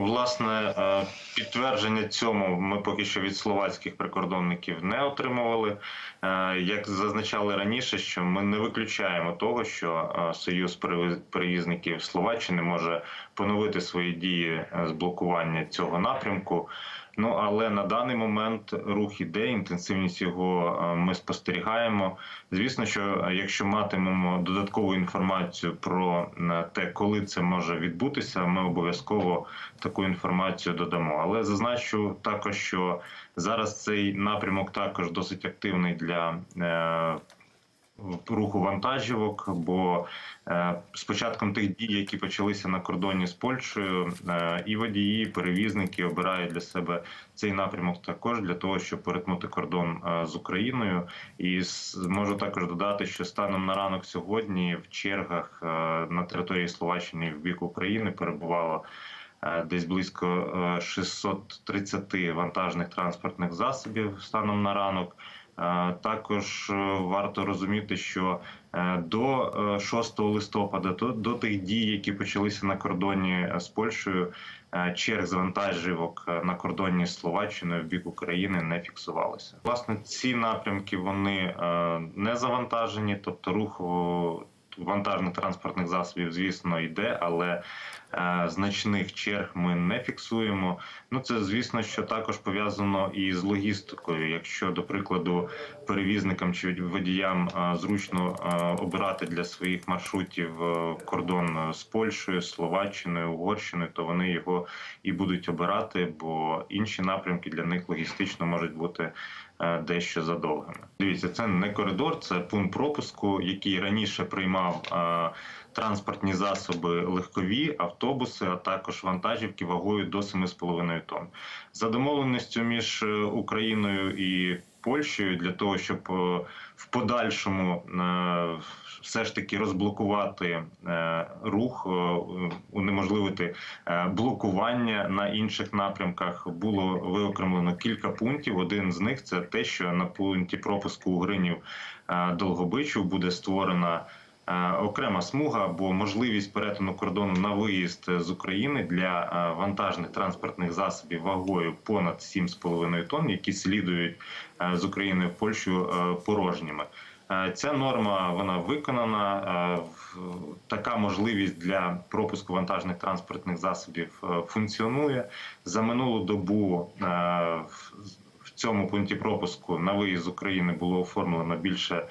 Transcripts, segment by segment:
Власне, е, підтвердження цьому ми поки що від словацьких прикордонників не отримували. Е, Як зазначали раніше, що ми не виключаємо того, що е, союз перевіз- перевізників Словаччини може поновити свої дії з блокування цього напрямку. Ну але на даний момент рух іде, інтенсивність його е, ми спостерігаємо. Звісно, що е, якщо матимемо додаткову інформацію про е, те, коли це може відбутися, ми обов'язково таку інформацію додамо. Але зазначу також, що зараз цей напрямок також досить активний для. Руху вантажівок, бо е, з початком тих дій, які почалися на кордоні з Польщею, е, і водії, і перевізники обирають для себе цей напрямок також для того, щоб перетнути кордон е, з Україною. І можу також додати, що станом на ранок сьогодні в чергах на території Словаччини в бік України перебувало. Десь близько е, 630 вантажних транспортних засобів станом на ранок. Е, Також е, варто розуміти, що е, до е, 6 листопада, до, до тих дій, які почалися на кордоні з Польщею, черг з вантажівок е, на кордоні з Словаччиною в бік України не фіксувалося. Власне, ці напрямки вони не завантажені, тобто рух вантажних транспортних засобів, звісно, йде, але е, значних черг ми не фіксуємо. Ну це звісно, що також пов'язано і з логістикою. Якщо до прикладу перевізникам чи водіям е, зручно е, обирати для своїх маршрутів е, кордон е, з Польщею, Словаччиною, Угорщиною, то вони його і будуть обирати, бо інші напрямки для них логістично можуть бути дещо задовгими. Дивіться, це не коридор, це пункт пропуску, який раніше приймав. е, Транспортні засоби легкові, автобуси, а також вантажівки вагою до 7,5 тонн. За домовленістю між е, Україною і Польщею для того, щоб е, в подальшому е, все ж таки розблокувати е, рух, унеможливити блокування на інших напрямках, було виокремлено кілька пунктів. Один з них це те, що на пункті пропуску Угринів е, Долгобичу буде створена. Е, Окрема смуга або можливість перетину кордону на виїзд з України для е, вантажних транспортних засобів вагою понад 7,5 тонн, які слідують е, з України в Польщу порожніми. Ця норма вона виконана. Така можливість для пропуску вантажних транспортних засобів функціонує за минулу добу. в- цьому пункті пропуску на виїзд з України було оформлено більше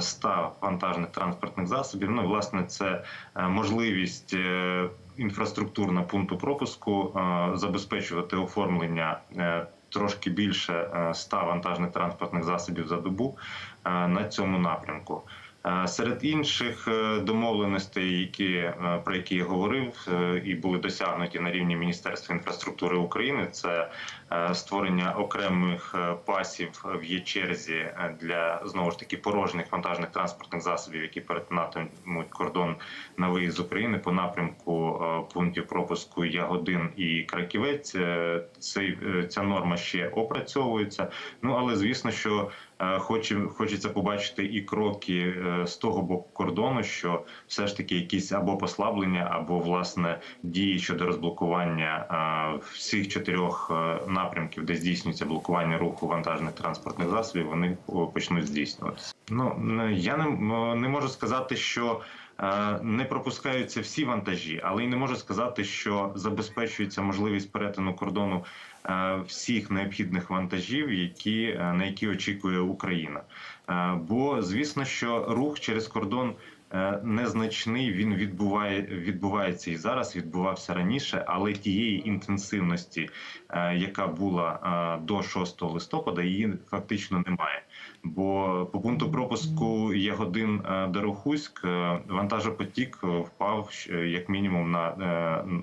100 вантажних транспортних засобів. Ну, власне, це е, можливість е, інфраструктурна пункту пропуску е, забезпечувати оформлення е, трошки більше е, 100 вантажних транспортних засобів за добу е, на цьому напрямку. Серед інших е, домовленостей, які е, про які я говорив, е, і були досягнуті на рівні Міністерства інфраструктури України, це створення окремих пасів в є черзі е, для знову ж таки порожніх вантажних транспортних засобів, які перетинатимуть кордон на виїзд з України по напрямку пунктів пропуску Ягодин і Краківець. Цей ця норма ще опрацьовується. Ну але звісно, що хочеться побачити і кроки е, з того боку кордону, що все ж таки якісь або послаблення, або власне дії щодо розблокування е, всіх чотирьох е, напрямків, де здійснюється блокування руху вантажних транспортних засобів, вони почнуть здійснюватися. Ну я не, не можу сказати, що. Е, Не пропускаються всі вантажі, але й не можу сказати, що забезпечується можливість перетину кордону е, всіх необхідних вантажів, які е, на які очікує Україна. Бо звісно, що рух через кордон незначний. Він відбуває відбувається і зараз. Відбувався раніше, але тієї інтенсивності, яка була до 6 листопада, її фактично немає. Бо по пункту пропуску Ягодин Дарохуськ Дорохуськ е, вантажопотік е, впав е, як мінімум на,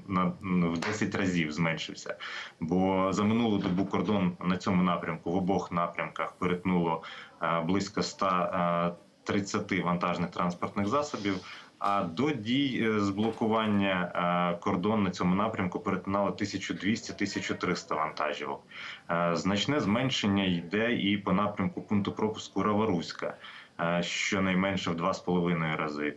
на, на в 10 разів зменшився. Бо за минулу добу кордон на цьому напрямку в обох напрямках перетнуло е, близько 130 вантажних транспортних засобів. А до дій е, з блокування е, кордон на цьому напрямку перетинало 1200-1300 вантажівок. Е, Значне зменшення йде і по напрямку пункту пропуску Раваруська, щонайменше в 2,5 рази.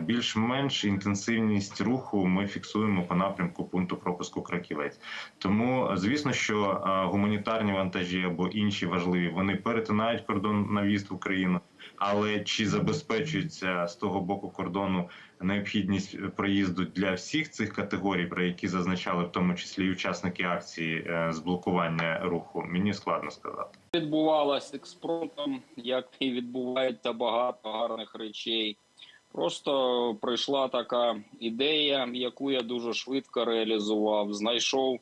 Більш-менш інтенсивність руху ми фіксуємо по напрямку пункту пропуску Краківець. Тому, звісно, що гуманітарні вантажі або інші важливі вони перетинають кордон на в Україну. Але чи забезпечується з того боку кордону необхідність проїзду для всіх цих категорій, про які зазначали, в тому числі учасники акції е, з блокування руху, мені складно сказати. відбувалась експромтом, як і відбувається багато гарних речей. Просто прийшла така ідея, яку я дуже швидко реалізував. Знайшов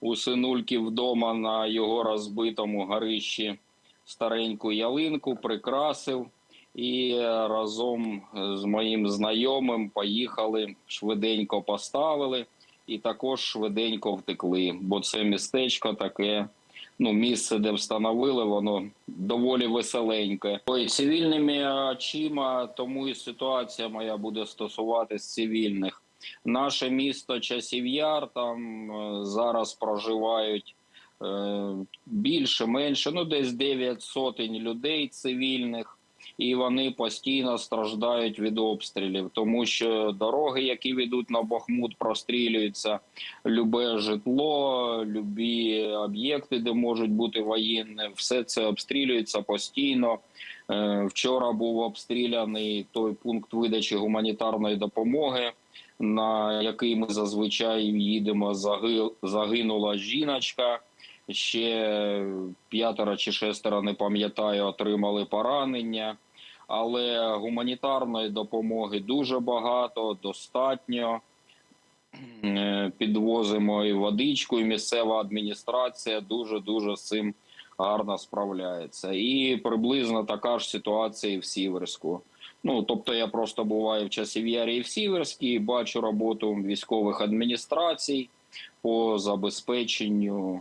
у синульки вдома на його розбитому горищі стареньку ялинку, прикрасив і разом з моїм знайомим поїхали, швиденько поставили і також швиденько втекли, бо це містечко таке ну, місце, де встановили, воно доволі веселеньке. Ой, цивільними очима, тому і ситуація моя буде стосуватись цивільних. Наше місто Часів Яр, там е, зараз проживають е, більше, менше, ну десь 9 сотень людей цивільних. І вони постійно страждають від обстрілів, тому що дороги, які ведуть на Бахмут, прострілюються любе житло, любі об'єкти, де можуть бути воєнні, все це обстрілюється постійно. Е, Вчора був обстріляний той пункт видачі гуманітарної допомоги, на який ми зазвичай їдемо. Заги- Загинула жіночка. Ще п'ятеро чи шестеро, не пам'ятаю, отримали поранення. Але гуманітарної допомоги дуже багато, достатньо. Е, Підвозимо і водичку, і місцева адміністрація дуже дуже з цим гарно справляється. І приблизно така ж ситуація і в Сіверську. Ну тобто, я просто буваю в Часів'ярі і в Сіверській, бачу роботу військових адміністрацій по забезпеченню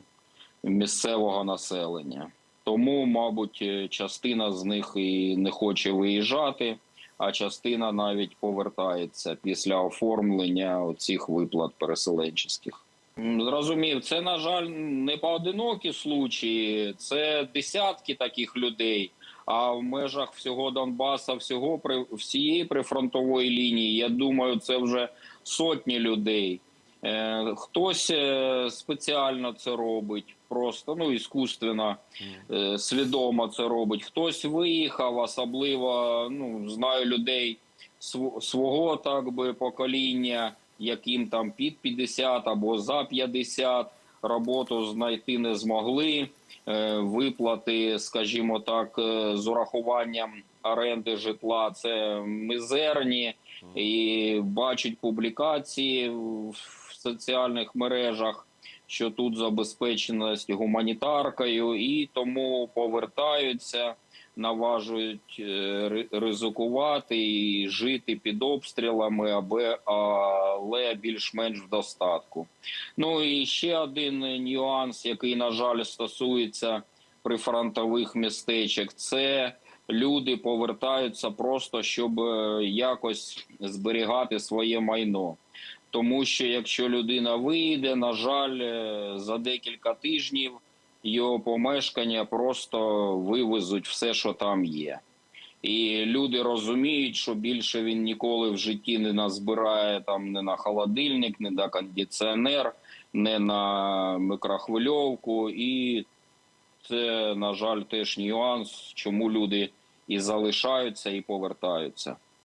місцевого населення. Тому, мабуть, е, частина з них і не хоче виїжджати, а частина навіть повертається після оформлення цих виплат переселенчих. Зрозумів, це на жаль не поодинокі случаї, це десятки таких людей. А в межах всього Донбаса, всього при всієї прифронтової лінії, я думаю, це вже сотні людей. Е, Хтось е, спеціально це робить, просто ну іскусственно, е, свідомо це робить. Хтось виїхав, особливо ну знаю людей свого так би покоління, яким там під 50 або за 50 роботу знайти не змогли. Виплати, скажімо так, з урахуванням оренди житла це мізерні і бачать публікації в соціальних мережах, що тут забезпеченість гуманітаркою, і тому повертаються, наважують е, ризикувати і жити під обстрілами, аби але більш-менш в достатку. Ну і ще один нюанс, який на жаль стосується прифронтових містечок, це люди повертаються просто щоб е, якось зберігати своє майно. Тому що якщо людина вийде, на жаль, е, за декілька тижнів його помешкання просто вивезуть все, що там є. І люди розуміють, що більше він ніколи в житті не назбирає там не на холодильник, не на кондиціонер, не на микрохвильовку. І це, на жаль, теж нюанс, чому люди і залишаються, і повертаються.